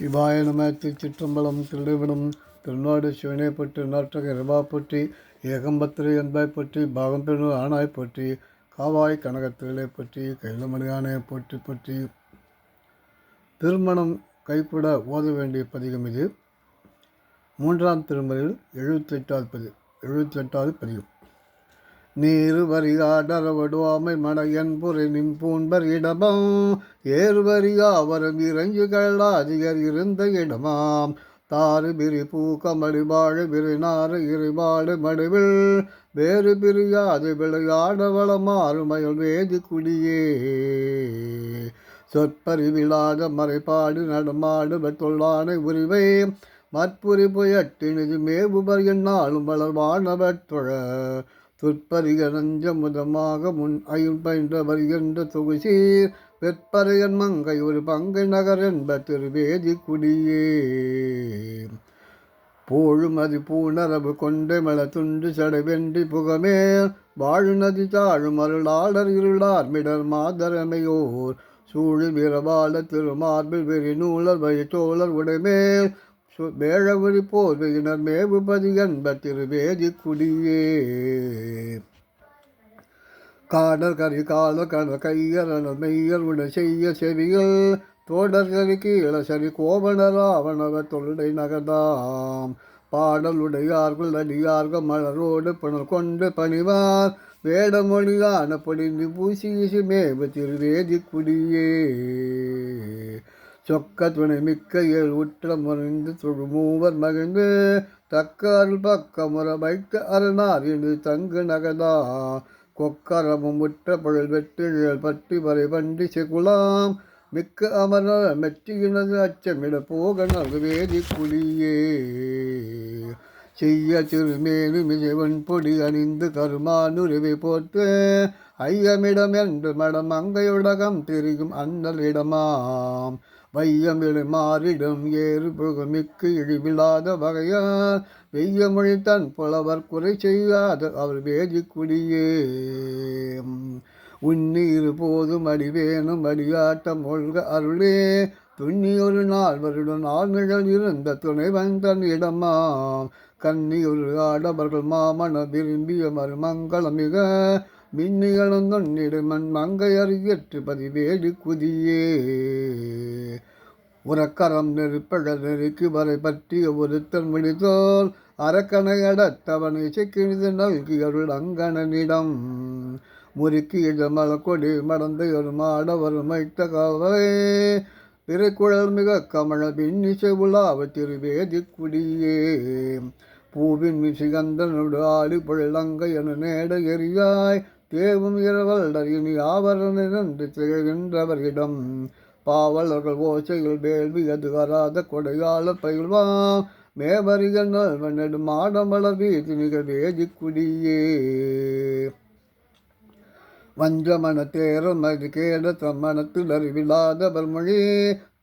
சிவாய நம திருச்சிற்றம்பலம் திருவிடம் திருநாடு சிவனை பற்றி நாட்டக ரபா பற்றி ஏகம்பத்திரை என்பாய் பற்றி பாகம் ஆனாய் பற்றி காவாய் கனகத்திரலை பற்றி கைலமணியானை போட்டி பற்றி. திருமணம் கைப்பட ஓத வேண்டிய பதிகம் இது. மூன்றாம் திருமறையில் எழுபத்தெட்டாவது பதிவு எழுபத்தெட்டாவது பதிவு நீருவரியாடரவடுவாமை மடையன் புரை நின்பூன்பர் இடமம். ஏறு வரும் இறங்குகள் அதிகர் இருந்த இடமாம். தாறு பிரி பூக்கமடி வாழ விரிநாறு இருபாடு மடுவில். வேறு பிரியாது விளையாட வளமாறுமயல் வேதி குடியே. சொற்பறிவிலாத மறைப்பாடு நடமாடு தொல்லானை உரிவை மற்புரி புயட்டினிது மேவுபர் என்னாலும் வளர்வானவற்றுழ துற்பரிகரஞ்ச முதமாக முன் அயுள் பயின்ற வருகின்ற தொகுசீர். வெற்பரையன் மங்கை ஒரு பங்கை நகர் என்ப திருவேதி குடியே. போழுமதி பூணரவு கொண்டை மல துண்டு சடைவென்றி புகமேல். வாழு நதி தாழும் அருளாளர் இருளார் மிடர் மாதரமையோர். சூழு வீரபால திருமார்பில் வெறி நூலர் வயிற்றோழர் உடைமேல். வேழவரி போர்வையினர் மேவுபதி என்ப திருவேதி குடியே. காடர் கறி கால கண கையர் மெய்யர் உட செய்ய செவிகள் தோடர் கரி கீழ சரி கோவண ராவணவ தொல்லை நகர்தாம் பாடலுடையார்கள் அடியார்கள் மலரோடு புனல் கொண்டு பணிவார். வேடமொழியான பொடிந்து பூசி மேவு திருவேதி குடியே. சொக்க துணை மிக்க ஏழ் உற்ற முறைந்து தொழு மூவர் மகிழ்ந்து. தக்க அருள் பக்க முறை வைக்க அருணார் என்று தங்கு நகதா கொக்கரமும் உற்ற பொருள் நிழல் பற்றி வரை வண்டி செகுலாம். மிக்க அமர மெற்றியினது அச்சமிட போக நல்கு வேதி குடியே செய்ய திருமேனு மிசைவன் பொடி அணிந்து கருமானுருவை போட்டு ஐயமிடம் என்று மடம் அங்கையுடகம் தெரியும் அண்ணல் இடமாம். வையமிழி மாறிடும் ஏறு புகமிக்கு இழிவில்லாத வகையால் வெய்யமொழி தன் புலவர் குறை செய்யாத அவர் வேதி குடியே உன்னீர் போதும் அடிவேனும் அடியாட்டம் ஒழ்க அருளே. துண்ணி ஒரு நாள் வருடம் நாள் இருந்த துணை வந்தன் இடமாம். கன்னி ஒரு ஆடவர்கள் மாமன விரும்பிய மறுமங்களம் மிக மின்னிகளும் தொன்னிடுமன் மங்கை அறியற்று பதிவேடி குதியே. உறக்கரம் நெருப்பழ நெருக்கு வரை பற்றிய ஒருத்தன் முடித்தோல் அரக்கனை அடத்தவனை நல்கி அருள் அங்கனிடம் முறுக்கி இடமல கொடி மடந்து ஒரு மாடவர் மைத்த காவலே. பிறக்குழல் மிக கமல பின்னிசை உலாவ திருவேதி குடியே. பூவின் மிசிகந்தனோடு ஆடி புழலங்க என நேட எரியாய் தேவும் இரவல்டர் இனி ஆவரண நின்று திகழ்கின்றவர்களிடம் பாவலர்கள் ஓசைகள் வேள்வி அது வராத கொடையாள பயில்வான் மேவரிகள் நல்வனடு மாடமலர் வீதி நிகழ்வேதி குடியே. வஞ்சமன தேரம் அது கேட தம்மனத்தில் அறிவில்லாதவர் மொழி.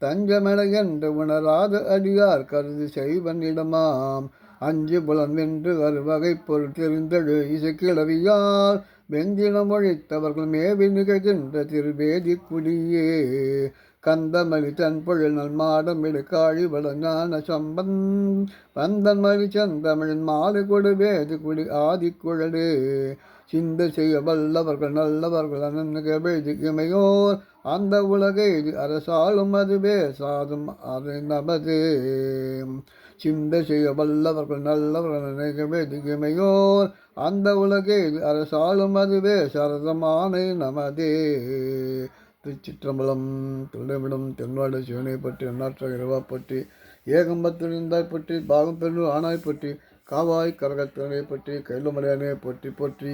தஞ்சமன என்று உணராத அடியார் கருது செய்வனிடமாம் அஞ்சு புலன் வென்று அறுவகை பொருள் தெரிந்தழு இசைக்கிழவியால் வெஞ்சின மொழித்தவர்கள் மேவி நிகழ்கின்ற திருவேதி குடியே. கந்தமலி தன்பொழில் மாடம் இடுக்காழி வளஞான சம்பன். பந்தன் மணி செந்தமிழின் மாலை கொடு வேதி குடி ஆதிக்குழலு குழலே. சிந்த செய்ய வல்லவர்கள் நல்லவர்கள் அனன்க இமையோர். அந்த உலகை அரசாலும் அது பேசாதும் அது நமது. சிந்த செய்ய வல்லவர்கள் நல்லவர்கள் அநேக வேதிமையோர் அந்த உலகில் அரசாலும் அதுவே. சரதமானை நமதே. திருச்சிற்றம்பலம் திருடமிடம் தென்வாடு சிவனை பற்றி அண்ணாற்ற இரவா பற்றி ஏகம்பத்திருந்தாய் பற்றி பாகம் பெரு ஆனாய் பற்றி காவாய் கரகத்திறனை பற்றி கைலுமலையானை பற்றி பற்றி.